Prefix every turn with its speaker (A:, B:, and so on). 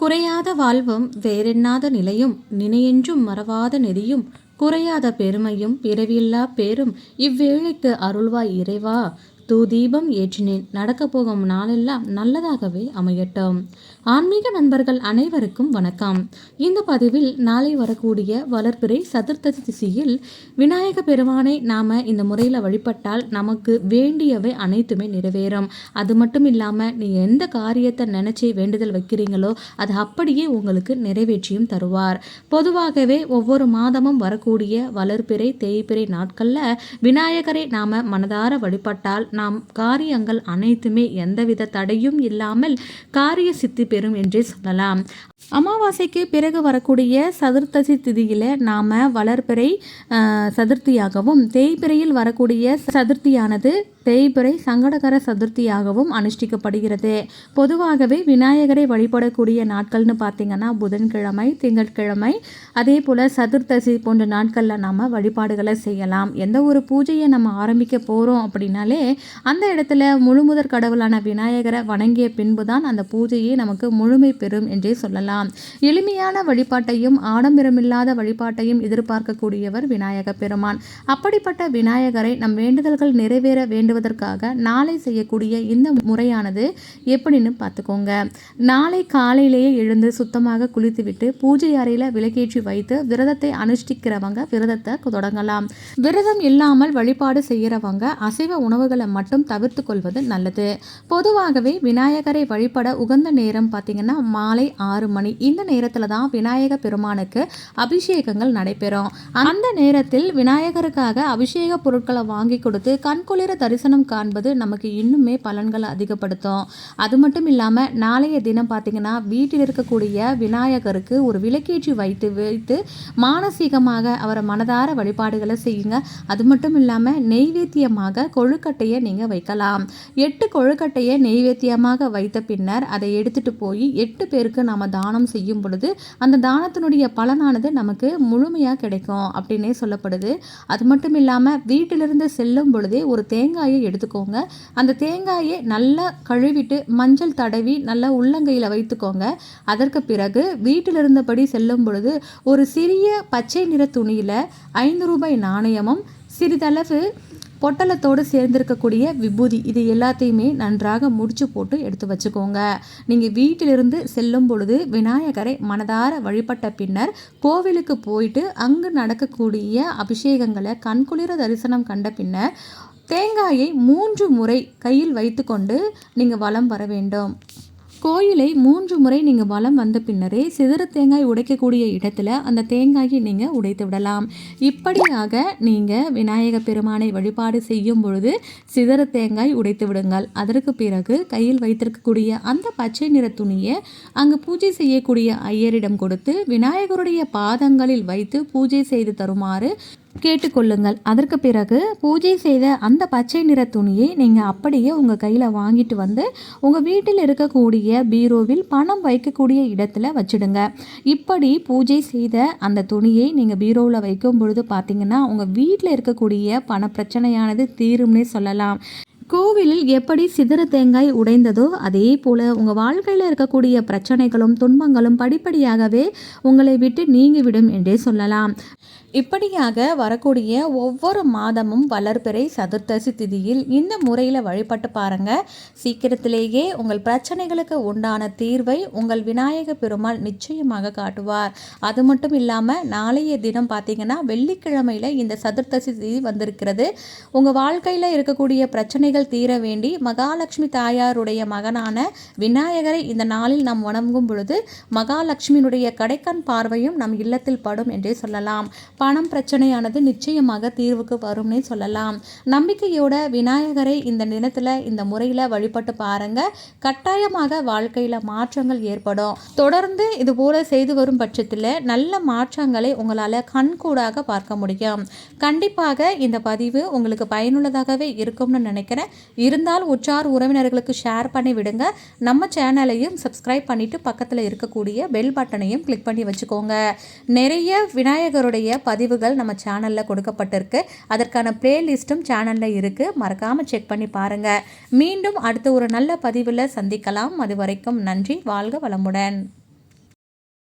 A: குறையாத வாழ்வும் வேறெண்ணாத நிலையும் நினையென்றும் மறவாத நெறியும் குறையாத பெருமையும் பிறவில்லா பேரும் இவ்வேளைக்கு அருள்வாய் இறைவா. தூதீபம் ஏற்றினேன். நடக்கப் போகும் நாளெல்லாம் நல்லதாகவே அமையட்டும். ஆன்மீக நண்பர்கள் அனைவருக்கும் வணக்கம். இந்த பதிவில் நாளை வரக்கூடிய வளர்ப்பிறை சதுர்த்த திசையில் விநாயக பெருமானை நாம் இந்த முறையில் வழிபட்டால் நமக்கு வேண்டியவை அனைத்துமே நிறைவேறும். அது மட்டும் இல்லாமல் நீ எந்த காரியத்தை நினச்சி வேண்டுதல் வைக்கிறீங்களோ அது அப்படியே உங்களுக்கு நிறைவேற்றியும் தருவார். பொதுவாகவே ஒவ்வொரு மாதமும் வரக்கூடிய வளர்ப்பிறை தேய்பிறை நாட்களில் விநாயகரை நாம் மனதார வழிபட்டால் நாம் காரியங்கள் அனைத்துமே எந்தவித தடையும் இல்லாமல் காரிய சித்தி பெறும் என்றே சொல்லலாம். அமாவாசைக்கு பிறகு வரக்கூடிய சதுர்த்தசி திதியில் நாம் வளர்பிறை சதுர்த்தியாகவும் தேய்பிறையில் வரக்கூடிய சதுர்த்தியானது தேய்பிறை சங்கடகர சதுர்த்தியாகவும் அனுஷ்டிக்கப்படுகிறது. பொதுவாகவே விநாயகரை வழிபடக்கூடிய நாட்கள்னு பார்த்திங்கன்னா புதன்கிழமை திங்கட்கிழமை அதே போல் சதுர்த்தசி போன்ற நாட்களில் நாம் வழிபாடுகளை செய்யலாம். எந்த ஒரு பூஜையை நம்ம ஆரம்பிக்க போகிறோம் அப்படின்னாலே அந்த இடத்துல முழுமுதற் கடவுளான விநாயகரை வணங்கிய பின்பு தான் அந்த பூஜையை நமக்கு முழுமை பெறும் என்றே சொல்லலாம். எளிமையான வழிபாட்டையும் ஆடம்பரமில்லாத வழிபாட்டையும் எதிர்பார்க்கக்கூடியவர் விநாயக பெருமான். அப்படிப்பட்ட விநாயகரை நம் வேண்டுதல்கள் நிறைவேற வேண்டும் வேண்டுவதற்காக நாளை செய்யக்கூடிய இந்த முறையானது எப்படின்னு பார்த்துக்கோங்க. நாளை காலையிலேயே எழுந்து சுத்தமாக குளித்துவிட்டு பூஜை அறையில் விளக்கேற்றி வைத்து விரதத்தை அனுஷ்டிக்கிறவங்க விரதத்தை தொடங்கலாம். விரதம் இல்லாமல் வழிபாடு செய்கிறவங்க அசைவ உணவுகளை மட்டும் தவிர்த்து கொள்வது நல்லது. பொதுவாகவே விநாயகரை வழிபட உகந்த நேரம் பார்த்தீங்கன்னா மாலை ஆறு மணி. இந்த நேரத்தில் தான் விநாயக பெருமானுக்கு அபிஷேகங்கள் நடைபெறும். அந்த நேரத்தில் விநாயகருக்காக அபிஷேக பொருட்களை வாங்கி கொடுத்து கண்குளிர தரிசனம் காண்பது நமக்கு இன்னுமே பலன்களை அதிகப்படுத்தும். அது மட்டும் இல்லாமல் நாளைய தினம் பார்த்தீங்கன்னா வீட்டில் இருக்கக்கூடிய விநாயகருக்கு ஒரு விளக்கேற்றி வைத்து வைத்து மானசீகமாக அவரை மனதார வழிபாடுகளை செய்யுங்க. அது மட்டும் இல்லாமல் நெய்வேத்தியமாக கொழுக்கட்டையை நீங்கள் வைக்கலாம். எட்டு கொழுக்கட்டையை நெய்வேத்தியமாக வைத்த பின்னர் அதை எடுத்துகிட்டு போய் எட்டு பேருக்கு நாம் தானம் செய்யும் பொழுது அந்த தானத்தினுடைய பலனானது நமக்கு முழுமையாக கிடைக்கும் அப்படின்னே சொல்லப்படுது. அது மட்டும் இல்லாமல் வீட்டிலிருந்து செல்லும் பொழுதே ஒரு தேங்காய் எடுத்துக்கோங்க. அந்த தேங்காயை நல்லா கழுவிட்டு மஞ்சள் தடவி நல்லா உள்ளங்கையில் வைத்துக்கோங்க. அதற்கு பிறகு வீட்டில் இருந்தபடி செல்லும் பொழுது ஒரு சிறிய பச்சை நிற துணியில் ஐந்து ரூபாய் நாணயமும் சிறிதளவு பொட்டலத்தோடு சேர்ந்திருக்கக்கூடிய விபூதி இது எல்லாத்தையுமே நன்றாக முடிச்சு போட்டு எடுத்து வச்சுக்கோங்க. நீங்கள் வீட்டிலிருந்து செல்லும் பொழுது விநாயகரை மனதார வழிபட்ட பின்னர் கோவிலுக்கு போயிட்டு அங்கு நடக்கக்கூடிய அபிஷேகங்களை கண்குளிர தரிசனம் கண்ட பின்னர் தேங்காயை மூன்று முறை கையில் வைத்துக்கொண்டு நீங்கள் வலம் வர வேண்டும். கோயிலை மூன்று முறை நீங்கள் வளம் வந்த பின்னரே சிதற தேங்காய் உடைக்கக்கூடிய இடத்துல அந்த தேங்காயை நீங்கள் உடைத்து விடலாம். இப்படியாக நீங்கள் விநாயக பெருமானை வழிபாடு செய்யும் பொழுது சிதற தேங்காய் உடைத்து விடுங்கள். அதற்கு பிறகு கையில் வைத்திருக்கக்கூடிய அந்த பச்சை நிற துணியை அங்கு பூஜை செய்யக்கூடிய ஐயரிடம் கொடுத்து விநாயகருடைய பாதங்களில் வைத்து பூஜை செய்து தருமாறு கேட்டுக்கொள்ளுங்கள். அதற்கு பிறகு பூஜை செய்த அந்த பச்சை நிற துணியை நீங்கள் அப்படியே உங்கள் கையில் வாங்கிட்டு வந்து உங்கள் வீட்டில் இருக்கக்கூடிய பீரோவில் பணம் வைக்கக்கூடிய இடத்துல வச்சுடுங்க. இப்படி பூஜை செய்த அந்த துணியை நீங்கள் பீரோவில் வைக்கும் பொழுது பார்த்தீங்கன்னா உங்கள் வீட்டில் இருக்கக்கூடிய பண பிரச்சனையானது தீரும்னே சொல்லலாம். கோவிலில் எப்படி சிதற தேங்காய் உடைந்ததோ அதே போல் உங்கள் வாழ்க்கையில் இருக்கக்கூடிய பிரச்சனைகளும் துன்பங்களும் படிப்படியாகவே உங்களை விட்டு நீங்கிவிடும் என்றே சொல்லலாம். இப்படியாக வரக்கூடிய ஒவ்வொரு மாதமும் வளர்பிறை சதுர்த்தசி திதியில் இந்த முறையில் வழிபட்டு பாருங்க. சீக்கிரத்திலேயே உங்கள் பிரச்சனைகளுக்கு உண்டான தீர்வை உங்கள் விநாயக பெருமாள் நிச்சயமாக காட்டுவார். அது மட்டும் இல்லாமல் நாளைய தினம் பார்த்தீங்கன்னா வெள்ளிக்கிழமையில் இந்த சதுர்த்தசி திதி வந்திருக்கிறது. உங்கள் வாழ்க்கையில் இருக்கக்கூடிய பிரச்சனைகள் தீர வேண்டி மகாலட்சுமி தாயாருடைய மகனான விநாயகரை இந்த நாளில் நாம் வணங்கும் பொழுது மகாலட்சுமியினுடைய கடைக்கண் பார்வையும் நம் இல்லத்தில் படும் என்றே சொல்லலாம். பணம் பிரச்சனையானது நிச்சயமாக தீர்வுக்கு வரும்னே சொல்லலாம். நம்பிக்கையோட விநாயகரை இந்த தினத்தில் இந்த முறையில் வழிபட்டு பாருங்க. கட்டாயமாக வாழ்க்கையில் மாற்றங்கள் ஏற்படும். தொடர்ந்து இது போல செய்து வரும் பட்சத்தில் நல்ல மாற்றங்களை உங்களால் கண்கூடாக பார்க்க முடியும். கண்டிப்பாக இந்த பதிவு உங்களுக்கு பயனுள்ளதாகவே இருக்கும்னு நினைக்கிறேன். இருந்தால் உற்றார் உறவினர்களுக்கு ஷேர் பண்ணி விடுங்க. நம்ம சேனலையும் சப்ஸ்கிரைப் பண்ணிவிட்டு பக்கத்தில் இருக்கக்கூடிய பெல் பட்டனையும் கிளிக் பண்ணி வச்சுக்கோங்க. நிறைய விநாயகருடைய பதிவுகள் நம்ம சேனலில் கொடுக்கப்பட்டிருக்கு. அதற்கான பிளேலிஸ்ட்டும் சேனலில் இருக்குது மறக்காமல் செக் பண்ணி பாருங்கள் மீண்டும் அடுத்த ஒரு நல்ல பதிவில் சந்திக்கலாம். அது வரைக்கும் நன்றி. வாழ்க வளமுடன்.